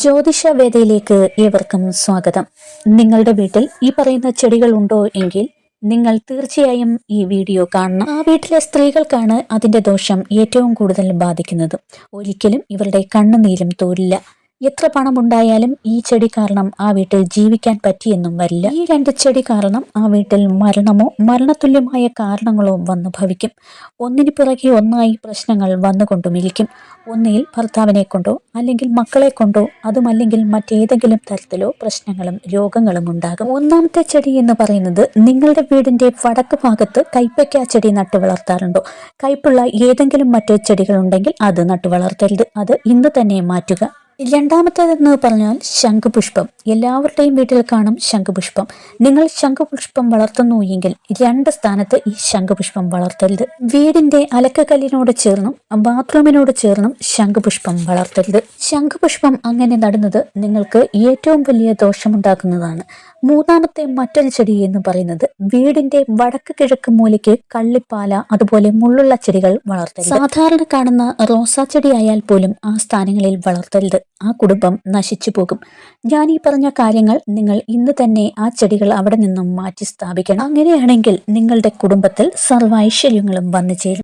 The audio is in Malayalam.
ജ്യോതിഷ വേദയിലേക്ക് ഏവർക്കും സ്വാഗതം. നിങ്ങളുടെ വീട്ടിൽ ഈ പറയുന്ന ചെടികൾ ഉണ്ടോ എങ്കിൽ നിങ്ങൾ തീർച്ചയായും ഈ വീഡിയോ കാണണം. ആ വീട്ടിലെ സ്ത്രീകൾക്കാണ് അതിന്റെ ദോഷം ഏറ്റവും കൂടുതൽ ബാധിക്കുന്നത്. ഒരിക്കലും ഇവരുടെ കണ്ണുനീരും തോരില്ല. എത്ര പണമുണ്ടായാലും ഈ ചെടി കാരണം ആ വീട്ടിൽ ജീവിക്കാൻ പറ്റിയെന്നും വരില്ല. ഈ രണ്ട് ചെടി കാരണം ആ വീട്ടിൽ മരണമോ മരണതുല്യമായ കാരണങ്ങളോ വന്നു ഭവിക്കും. ഒന്നിന് പിറകെ ഒന്നായി പ്രശ്നങ്ങൾ വന്നുകൊണ്ടുമിരിക്കും. ഒന്നിൽ ഭർത്താവിനെ കൊണ്ടോ അല്ലെങ്കിൽ മക്കളെ കൊണ്ടോ അതുമല്ലെങ്കിൽ മറ്റേതെങ്കിലും തരത്തിലോ പ്രശ്നങ്ങളും രോഗങ്ങളും ഉണ്ടാകും. ഒന്നാമത്തെ ചെടി എന്ന് പറയുന്നത് നിങ്ങളുടെ വീടിന്റെ വടക്ക് ഭാഗത്ത് കൈപ്പയ്ക്ക ചെടി നട്ടു വളർത്താറുണ്ടോ? കൈപ്പുള്ള ഏതെങ്കിലും മറ്റു ചെടികൾ ഉണ്ടെങ്കിൽ അത് നട്ടു വളർത്തരുത്. അത് ഇന്ന് തന്നെ മാറ്റുക. രണ്ടാമത്തേതെന്ന് പറഞ്ഞാൽ ശംഖുപുഷ്പം. എല്ലാവരുടെയും വീട്ടിൽ കാണും ശംഖുപുഷ്പം. നിങ്ങൾ ശംഖുപുഷ്പം വളർത്തുന്നു എങ്കിൽ രണ്ട് സ്ഥാനത്ത് ഈ ശംഖുപുഷ്പം വളർത്തരുത്. വീടിന്റെ അലക്കക്കല്ലിനോട് ചേർന്നും ബാത്റൂമിനോട് ചേർന്നും ശംഖുപുഷ്പം വളർത്തരുത്. ശംഖുപുഷ്പം അങ്ങനെ നടുന്നത് നിങ്ങൾക്ക് ഏറ്റവും വലിയ ദോഷമുണ്ടാക്കുന്നതാണ്. മൂന്നാമത്തെ മറ്റൊരു ചെടി എന്ന് പറയുന്നത് വീടിന്റെ വടക്ക് കിഴക്ക് മൂലയ്ക്ക് കള്ളിപ്പാല അതുപോലെ മുള്ളുള്ള ചെടികൾ വളർത്തരുത്. സാധാരണ കാണുന്ന റോസാ ചെടി ആയാൽ പോലും ആ സ്ഥാനങ്ങളിൽ വളർത്തരുത്. ആ കുടുംബം നശിച്ചു പോകും. ഞാൻ ഈ പറഞ്ഞ കാര്യങ്ങൾ നിങ്ങൾ ഇന്ന് തന്നെ ആ ചെടികൾ അവിടെ നിന്നും മാറ്റി സ്ഥാപിക്കണം. അങ്ങനെയാണെങ്കിൽ നിങ്ങളുടെ കുടുംബത്തിൽ സർവൈശ്വര്യങ്ങളും വന്നു ചേരും.